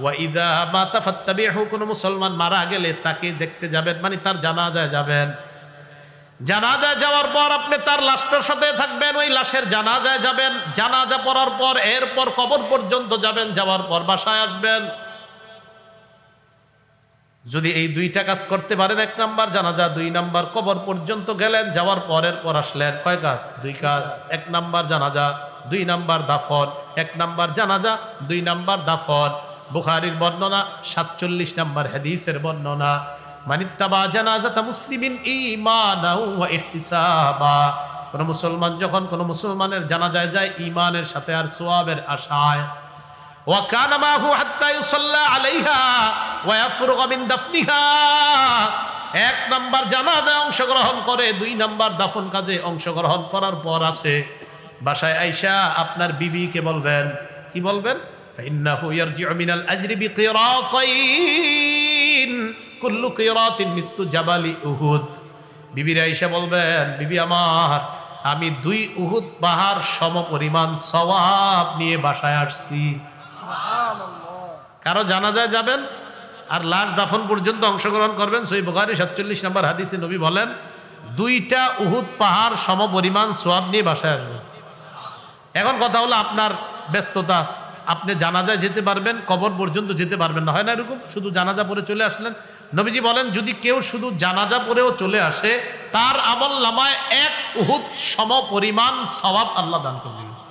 ওয়াইদা মাতা ফাত্তাবিহু কোনো মুসলমান মারা গেলে তাকে দেখতে যাবেন মানে তার জানাজায় যাবেন। জানাজায় যাওয়ার পর আপনি তার লাশটার সাথে থাকবেন, ওই লাশের জানাজায় যাবেন। জানাজা পড়ার পর, এরপর কবর পর্যন্ত যাবেন, যাওয়ার পর বাসায় আসবেন। যদি এই দুইটা কাজ করতে পারেন, এক নাম্বার জানাজা, দুই নাম্বার কবর পর্যন্ত গেলেন, যাওয়ার পরের পর আসলেন। কয় কাজ? দুই কাজ। এক নাম্বার জানাজা, দুই নাম্বার দাফন। এক নাম্বার জানাজা, দুই নাম্বার দাফন। বুখারির বর্ণনা, সাতচল্লিশ নম্বর হাদিসের বর্ণনা, মানিত্তাবা জানাজাতা মুসলিমিন ঈমানাউ কোনো মুসলমান যখন কোনো মুসলমানের জানা যায়, ঈমানের সাথে আর সোয়াবের আশায়। ওয়া কানা আলাইহা ওয়া দাফনিহা। এক অংশগ্রহণ করে, দুই নম্বর দাফন কাজে অংশগ্রহণ করার পর আসে। বাসায় আইসা আপনার বিবিকে বলবেন, কি বলবেন? فإنه يرجع من الأجر بقيراطين كل قيراط مثل جبل أحد বিবির আইসা বলবেন বিবি আমার আমি দুই উহুদ পাহাড় সম পরিমাণ সওয়াব নিয়ে বাসায় আসছি কারো জানাজায় যাবেন আর লাশ দাফন পর্যন্ত অংশগ্রহণ করবেন সই বুখারি সাতচল্লিশ নম্বর হাদিসে নবী বলেন দুইটা উহুদ পাহাড় সম পরিমাণ সোয়াব নিয়ে বাসায় আসবেন এখন কথা হলো আপনার ব্যস্ততা আছে। আপনি জানাজায় যেতে পারবেন, কবর পর্যন্ত যেতে পারবেন না। হয় না এরকম? শুধু জানাজা পরে চলে আসলেন। নবীজি বলেন, যদি কেউ শুধু জানাজা পরেও চলে আসে, তার আমল নামায় এক উহুদ সম পরিমাণ স্বভাব আল্লাহ দান করবে